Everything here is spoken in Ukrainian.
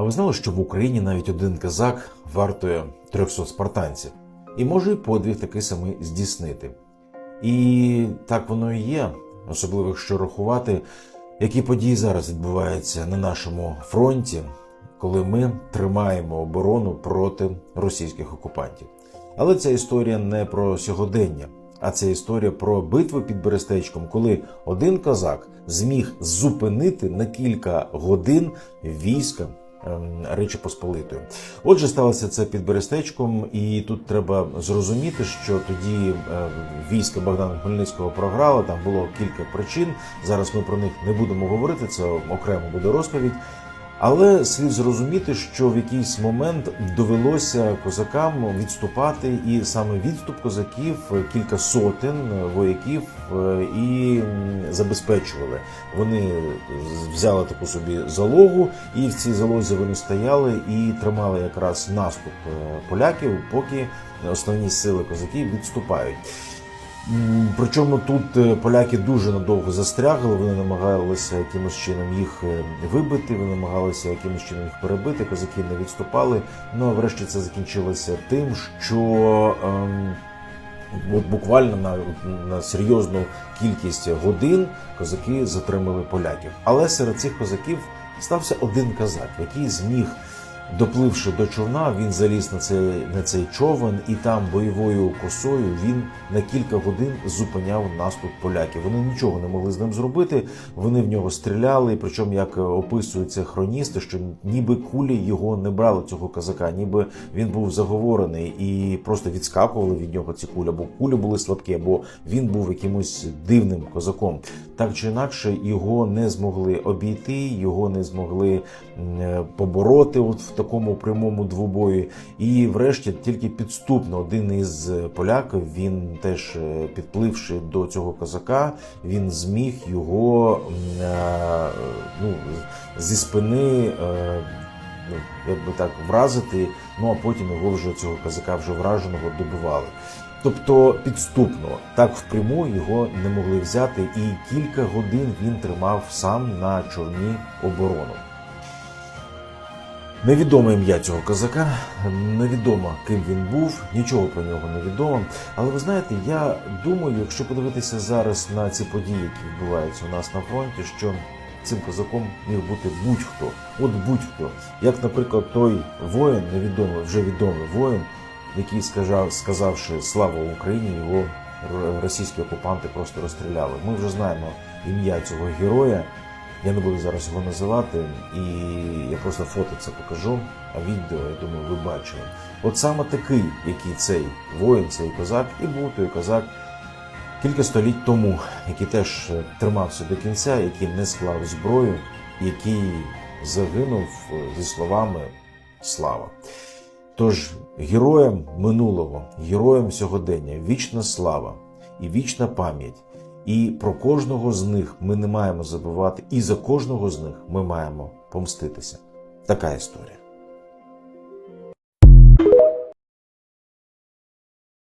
А ви знали, що в Україні навіть один казак вартує 300 спартанців і може і подвиг такий самий здійснити. І так воно і є, особливо якщо рахувати, які події зараз відбуваються на нашому фронті, коли ми тримаємо оборону проти російських окупантів. Але ця історія не про сьогодення, а це історія про битву під Берестечком, коли один козак зміг зупинити на кілька годин війська Речі Посполитої. Отже, сталося це під Берестечком, і тут треба зрозуміти, що тоді війська Богдана Хмельницького програла, Там було кілька причин. Зараз ми про них не будемо говорити. Це окремо буде розповідь. Але слід зрозуміти, що в якийсь момент довелося козакам відступати, і саме відступ козаків кілька сотень вояків е, і забезпечували. Вони взяли таку собі залогу, і в цій залозі вони стояли і тримали якраз наступ е, поляків, поки основні сили козаків відступають. Причому тут е, поляки дуже надовго застрягли, вони намагалися якимось чином їх е, вибити, вони намагалися якимось чином їх перебити, козаки не відступали. Ну а врешті це закінчилося тим, що ем, от буквально на, на серйозну кількість годин козаки затримали поляків. Але серед цих козаків стався один казак, який зміг. Допливши до човна, він заліз на цей, на цей човен, і там бойовою косою він на кілька годин зупиняв наступ поляків. Вони нічого не могли з ним зробити. Вони в нього стріляли. Причому, як описуються хроністи, що ніби кулі його не брали цього казака, ніби він був заговорений і просто відскакували від нього ці кулі, або кулі були слабкі, або він був якимось дивним козаком. Так чи інакше, його не змогли обійти, його не змогли е, побороти от в такому прямому двобої. І врешті тільки підступно один із поляків, він теж е, підпливши до цього козака, він зміг його е, ну, зі спини. е, Ну, якби так вразити, ну а потім його вже цього козака вже враженого добивали. Тобто підступно, так впряму його не могли взяти, і кілька годин він тримав сам на човні оборону. Невідоме ім'я цього козака, невідомо ким він був, нічого про нього не відомо. Але ви знаєте, я думаю, якщо подивитися зараз на ці події, які відбуваються у нас на фронті, що цим козаком міг бути будь-хто, от будь-хто, як, наприклад, той воїн, невідомий, вже відомий воїн, який сказав, сказавши слава Україні, його російські окупанти просто розстріляли. Ми вже знаємо ім'я цього героя. Я не буду зараз його називати, і я просто фото це покажу, а відео, я думаю, ви бачили. От саме такий, який цей воїн, цей козак, і був той козак кілька століть тому, який теж е, тримався до кінця, який не склав зброю, який загинув е, зі словами слава. Тож героям минулого, героям сьогодення вічна слава і вічна пам'ять. І про кожного з них ми не маємо забувати, і за кожного з них ми маємо помститися. Така історія.